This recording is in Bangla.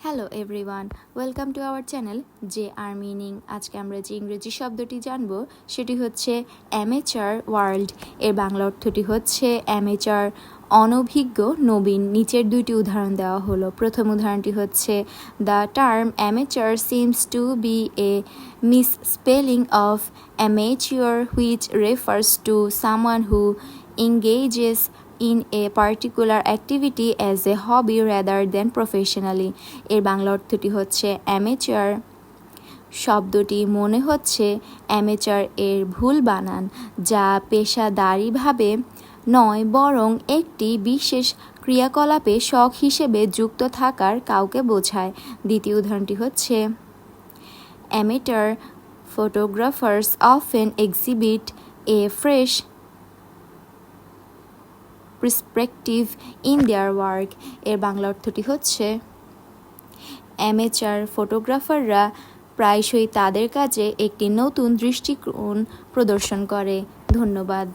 Hello everyone welcome to our channel J R meaning আজকে আমরা যে ইংরেজি শব্দটি জানব, সেটি হচ্ছে অ্যামেচার ওয়ার্ল্ড এর বাংলা অর্থটি হচ্ছে অ্যামেচার অনভিজ্ঞ, নবীন। নিচের দুইটি উদাহরণ দেওয়া হলো। প্রথম উদাহরণটি হচ্ছে the term amateur seems to be a miss spelling of amateur which refers to someone who engages in a particular activity as a hobby rather than professionally এর বাংলা অর্থটি হচ্ছে অ্যামেচার শব্দটি মনে হচ্ছে অ্যামেচার এর ভুল বানান, যা পেশাদারিভাবে নয় বরং একটি বিশেষ ক্রিয়াকলাপে শখ হিসেবে যুক্ত থাকার কাউকে বোঝায়। দ্বিতীয় উদাহরণটি হচ্ছে amateur photographers of an exhibit a fresh perspective in their work. এর বাংলা অর্থটি হচ্ছে অ্যামেচার ফটোগ্রাফাররা প্রায়শই তাদের কাজে একটি নতুন দৃষ্টিকোণ প্রদর্শন করে। ধন্যবাদ।